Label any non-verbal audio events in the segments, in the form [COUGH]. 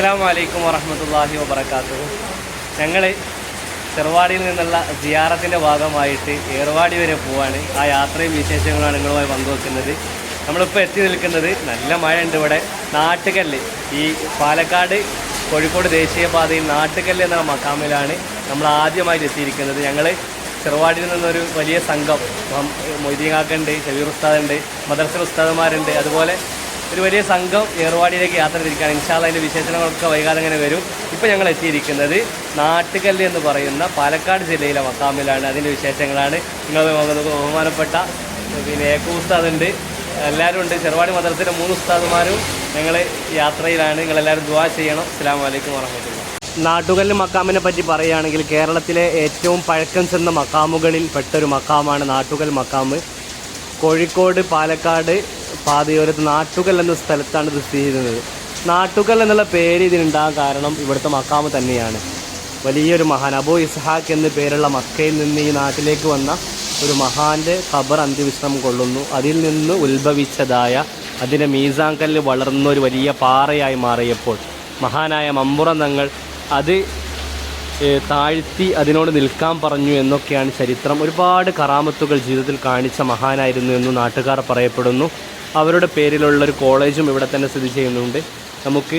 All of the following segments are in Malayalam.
അസ്സാം വലൈക്കും വറഹമത്തല്ലാഹി വബർക്കാത്തു ഞങ്ങൾ ചെറുവാടിയിൽ നിന്നുള്ള ജിയാറത്തിന്റെ ഭാഗമായിട്ട് ഏർവാടി വരെ പോവാണ്. ആ യാത്രയും വിശേഷങ്ങളാണ് നിങ്ങളുമായി പങ്കുവെക്കുന്നത്. നമ്മളിപ്പോൾ എത്തി നിൽക്കുന്നത് നല്ല മഴ ഉണ്ട് ഇവിടെ. നാട്ടുകല്ല്. ഈ പാലക്കാട് കോഴിക്കോട് ദേശീയപാതയിൽ നാട്ടുകല്ല് എന്ന മക്കാമിലാണ് നമ്മൾ ആദ്യമായിട്ട് എത്തിയിരിക്കുന്നത്. ഞങ്ങൾ ചെറുവാടിയിൽ നിന്നൊരു വലിയ സംഘം മൊയ്തീങ്ങാക്കുണ്ട് ഷബീർ ഉസ്താദുണ്ട് മദർസ ഉസ്താദന്മാരുണ്ട് അതുപോലെ ഒരു വലിയ സംഘം ഏർവാടിയിലേക്ക് യാത്ര തിരിക്കുകയാണ് ഇൻഷാല്ല അതിന്റെ വിശേഷങ്ങളൊക്കെ വൈകാതെ അങ്ങനെ വരും. ഇപ്പോൾ ഞങ്ങൾ എത്തിയിരിക്കുന്നത് നാട്ടുകല്ല് എന്ന് പറയുന്ന പാലക്കാട് ജില്ലയിലെ മക്കാമിലാണ്. അതിന്റെ വിശേഷങ്ങളാണ്. നിങ്ങൾ ബഹുമാനപ്പെട്ട പിന്നെ ഏക്കു ഉസ്താദുണ്ട്. എല്ലാവരും ഉണ്ട്. ചെറുവാടി മദ്രസയിലെ മൂന്ന് ഉസ്താദുമാരും ഞങ്ങൾ യാത്രയിലാണ്. നിങ്ങളെല്ലാവരും ദുവാ ചെയ്യണം. അസ്സാം വലൈക്കും വറഹമുല്ല നാട്ടുകല്ല് മക്കാമിനെ പറ്റി പറയുകയാണെങ്കിൽ കേരളത്തിലെ ഏറ്റവും പഴക്കം ചെന്ന മക്കാമുകളിൽ പെട്ടൊരു മക്കാമാണ് നാട്ടുകൽ മക്കാമ്. കോഴിക്കോട് പാലക്കാട് പാതയോരത്ത് നാട്ടുകൽ എന്ന സ്ഥലത്താണ് ഇത് സ്ഥിതി ചെയ്യുന്നത്. നാട്ടുകൽ എന്നുള്ള പേര് ഇതിനുണ്ടാകാൻ കാരണം ഇവിടുത്തെ മക്കാമ് തന്നെയാണ്. വലിയൊരു മഹാൻ അബു ഇസ്ഹാഖ് എന്ന പേരുള്ള മക്കയിൽ നിന്ന് ഈ നാട്ടിലേക്ക് വന്ന ഒരു മഹാന്റെ ഖബർ അന്ത്യവിശ്രമം കൊള്ളുന്നു. അതിൽ നിന്ന് ഉത്ഭവിച്ചതായ അതിന്റെ മീസാങ്കല്ല് വളർന്ന ഒരു വലിയ പാറയായി മാറിയപ്പോൾ മഹാനായ മമ്പുറ തങ്ങൾ അത് താഴ്ത്തി അതിനോട് നിൽക്കാൻ പറഞ്ഞു എന്നൊക്കെയാണ് ചരിത്രം. ഒരുപാട് കറാമത്തുകൾ ജീവിതത്തിൽ കാണിച്ച മഹാനായിരുന്നു എന്ന് നാട്ടുകാർ പറയപ്പെടുന്നു. അവരുടെ പേരിലുള്ളൊരു കോളേജും ഇവിടെ തന്നെ സ്ഥിതി ചെയ്യുന്നുണ്ട്. നമുക്ക്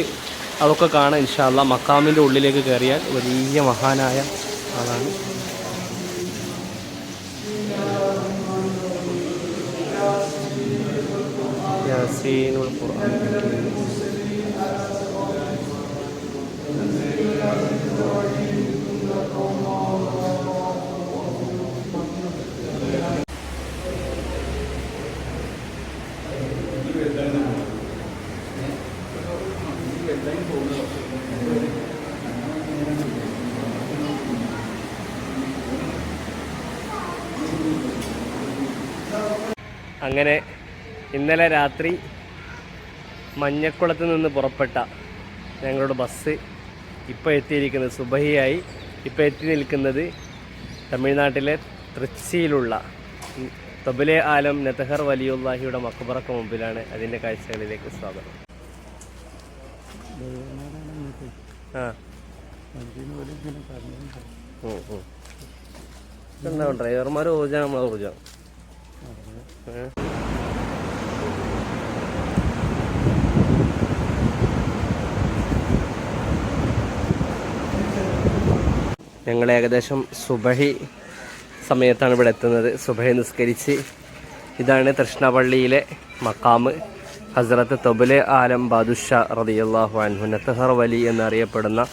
അതൊക്കെ കാണാം ഇൻഷാല്ല മക്കാമിന്റെ ഉള്ളിലേക്ക് കയറിയാൽ വലിയ മഹാനായ ആളാണ്. യാസീനുൽ ഖുർആൻ. അങ്ങനെ ഇന്നലെ രാത്രി മഞ്ഞക്കുളത്ത് നിന്ന് പുറപ്പെട്ട ഞങ്ങളുടെ ബസ് ഇപ്പോൾ എത്തിയിരിക്കുന്നത് സുബഹിയായി ഇപ്പോൾ എത്തി നിൽക്കുന്നത് തമിഴ്നാട്ടിലെ തൃച്ചിയിലുള്ള തബുലെ ആലം നെതഹർ വലിയുല്ലാഹിയുടെ മക്കബറക്ക് മുമ്പിലാണ് അതിന്റെ കാഴ്ചകളിലേക്ക് സ്വാഗതം ആ. എന്താ ഡ്രൈവർമാർ ഊർജം നമ്മളെ ഊർജം? ഞങ്ങൾ ഏകദേശം സുബഹി സമയത്താണ് ഇവിടെ എത്തുന്നത്. സുബഹി നിസ്കരിച്ച് ഇതാണ് തൃഷ്ണപള്ളിയിലെ മക്കാമ് ഹസ്രത്ത് തൊബുലെ ആലം ബാദുഷ റതിയല്ലാഹു അൻഹു നത്തഹർ വലി എന്നറിയപ്പെടുന്ന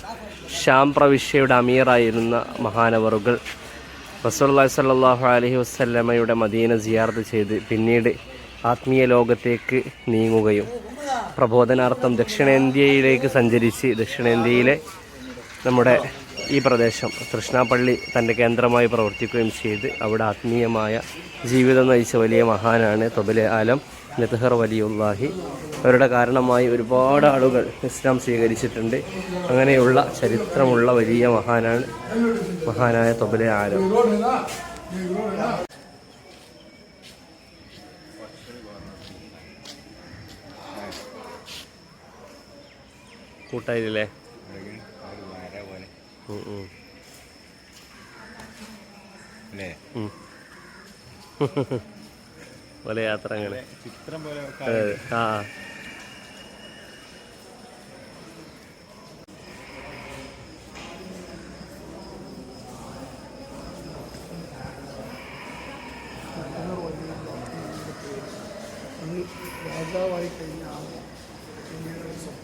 ശ്യാം പ്രവിശ്യയുടെ അമീറായിരുന്ന മഹാനവറുകൾ റസൂലുള്ളാഹി സല്ലാഹു അലഹി വസല്ലമയുടെ മദീന സിയാർത്ത് ചെയ്ത് പിന്നീട് ആത്മീയ ലോകത്തേക്ക് നീങ്ങുകയും പ്രബോധനാർത്ഥം ദക്ഷിണേന്ത്യയിലേക്ക് സഞ്ചരിച്ച് ദക്ഷിണേന്ത്യയിലെ നമ്മുടെ ഈ പ്രദേശം തൃഷ്ണാപ്പള്ളി തന്റെ കേന്ദ്രമായി പ്രവർത്തിക്കുകയും ചെയ്ത് അവിടെ ആത്മീയമായ ജീവിതം നയിച്ച വലിയ മഹാനാണ് തൊബലെ ആലം. നെതഹർ വലിയുള്ളാഹി. അവരുടെ കാരണമായി ഒരുപാട് ആളുകൾ ഇസ്ലാം സ്വീകരിച്ചിട്ടുണ്ട്. അങ്ങനെയുള്ള ചരിത്രമുള്ള വലിയ മഹാനാണ് മഹാനായ തൊബലെ ആലം. കൂട്ടായില്ലേ. അല്ലേ? ഉം. [LAUGHS] പോലെ യാത്രകൾ ആ രാജാവായി കഴിഞ്ഞാൽ ആമീൻ ആമീൻ ആമീൻ.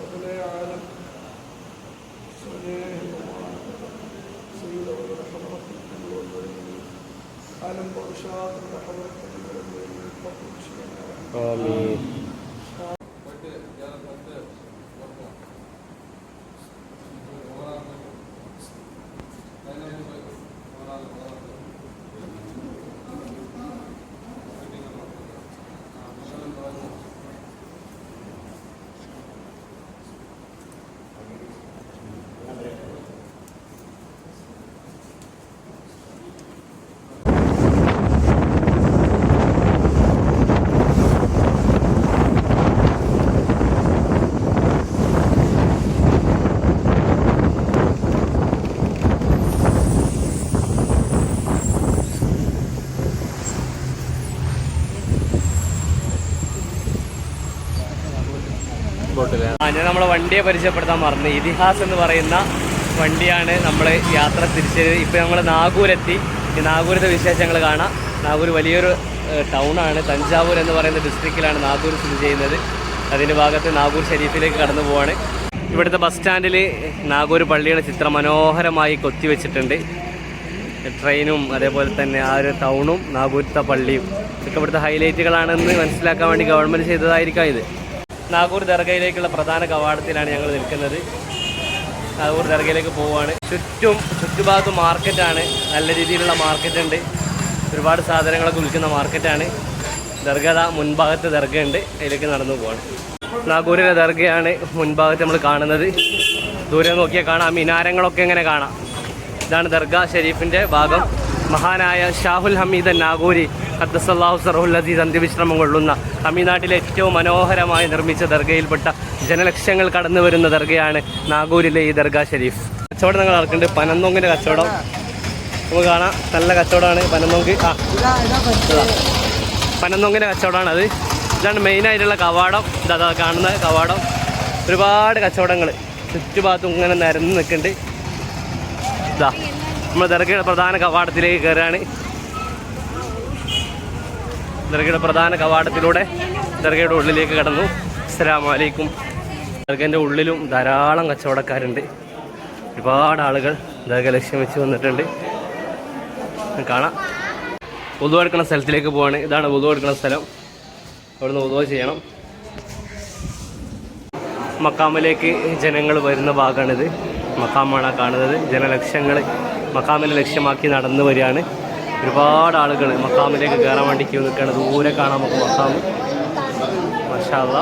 ربنا عالم سنيه سيد ولد حضرة النبي والوليين ആ ഞാൻ നമ്മളെ വണ്ടിയെ പരിചയപ്പെടുത്താൻ മറന്നു. ഇതിഹാസ് എന്ന് പറയുന്ന വണ്ടിയാണ് നമ്മൾ യാത്ര തിരിച്ചത്. ഇപ്പം നമ്മൾ നാഗൂരെത്തി. നാഗൂരത്തെ വിശേഷങ്ങൾ കാണാം. നാഗൂർ വലിയൊരു ടൗണാണ്. തഞ്ചാവൂർ എന്ന് പറയുന്ന ഡിസ്ട്രിക്റ്റിലാണ് നാഗൂർ സ്ഥിതി ചെയ്യുന്നത്. അതിന്റെ ഭാഗത്ത് നാഗൂർ ഷരീഫിലേക്ക് കടന്നു പോവാണ്. ഇവിടുത്തെ ബസ് സ്റ്റാൻഡിൽ നാഗൂർ പള്ളിയുടെ ചിത്രം മനോഹരമായി കൊത്തിവെച്ചിട്ടുണ്ട്. ട്രെയിനും അതേപോലെ തന്നെ ആ ഒരു ടൗണും നാഗൂരത്തെ പള്ളിയും. ഇതൊക്കെ ഇവിടുത്തെ ഹൈലൈറ്റുകളാണെന്ന് മനസ്സിലാക്കാൻ വേണ്ടി ഗവൺമെന്റ് ചെയ്തതായിരിക്കാം ഇത്. നാഗൂർ ദർഗയിലേക്കുള്ള പ്രധാന കവാടത്തിലാണ് ഞങ്ങൾ നിൽക്കുന്നത്. നാഗൂർ ദർഗയിലേക്ക് പോവുകയാണ്. ചുറ്റും ചുറ്റുഭാഗത്ത് മാർക്കറ്റാണ്. നല്ല രീതിയിലുള്ള മാർക്കറ്റ് ഉണ്ട് ഒരുപാട് സാധനങ്ങളൊക്കെ വിൽക്കുന്ന മാർക്കറ്റാണ്. ദർഗത മുൻഭാഗത്ത് ദർഗ ഉണ്ട് അതിലേക്ക് നടന്നു പോവാണ്. നാഗൂരിലെ ദർഗയാണ് മുൻഭാഗത്ത് നമ്മൾ കാണുന്നത്. ദൂരെ നോക്കിയാൽ കാണാം. മിനാരങ്ങളൊക്കെ എങ്ങനെ കാണാം. ഇതാണ് ദർഗ ഷെരീഫിന്റെ ഭാഗം. മഹാനായ ഷാഹുൽ ഹമീദ് നാഗൂരി. ഖദ്ദസല്ലാഹു സർഹുൽ അസീസ് അന്ത്യവിശ്രമം കൊള്ളുന്ന തമിഴ്നാട്ടിലെ ഏറ്റവും മനോഹരമായി നിർമ്മിച്ച ദർഗയിൽപ്പെട്ട ജനലക്ഷങ്ങൾ കടന്നു വരുന്ന ദർഗയാണ് നാഗൂരിലെ ഈ ദർഗ ഷെരീഫ്. കച്ചവടം നിങ്ങൾ നടക്കുന്നുണ്ട് പനന്നൊങ്കിന്റെ കച്ചവടം. നമുക്ക് കാണാം. നല്ല കച്ചവടമാണ് പനന്നൊങ്ക്. ആ. ഇതാ. പനന്നൊങ്കിന്റെ കച്ചവടമാണ് അത് ഇതാണ് മെയിനായിട്ടുള്ള കവാടം. ഇതാ കാണുന്ന കവാടം. ഒരുപാട് കച്ചവടങ്ങൾ. ചുറ്റുഭാഗത്തും ഇങ്ങനെ നിരന്ന് നിൽക്കുന്നുണ്ട്. ഇതാ നമ്മൾ ദർഗയുടെ പ്രധാന കവാടത്തിലേക്ക് കയറുകയാണ്. ദർഗയുടെ പ്രധാന കവാടത്തിലൂടെ ദർഗയുടെ ഉള്ളിലേക്ക് കടന്നു. അസ്സലാമു അലൈക്കും. ദർഗന്റെ ഉള്ളിലും ധാരാളം കച്ചവടക്കാരുണ്ട്. ഒരുപാട് ആളുകൾ ദർഗ ലക്ഷ്യം വെച്ച് വന്നിട്ടുണ്ട്. കാണാം. ഉതു എടുക്കുന്ന സ്ഥലത്തിലേക്ക് പോവാണ്. ഇതാണ് ഉതു എടുക്കുന്ന സ്ഥലം. അവിടുന്ന് ഉതു ചെയ്യണം. മക്കാമിലേക്ക് ജനങ്ങൾ വരുന്ന ഭാഗമാണിത്. മക്കാമാണ് കാണുന്നത്. ജനലക്ഷ്യങ്ങൾ മക്കാമിനെ ലക്ഷ്യമാക്കി നടന്നു വരികയാണ്. ഒരുപാട് ആളുകൾ മക്കാമിലേക്ക് കയറാൻ വേണ്ടി ക്യൂ നിൽക്കുകയാണ്. ദൂരെ കാണാൻ നമുക്ക് മക്കാം മഷാല്ല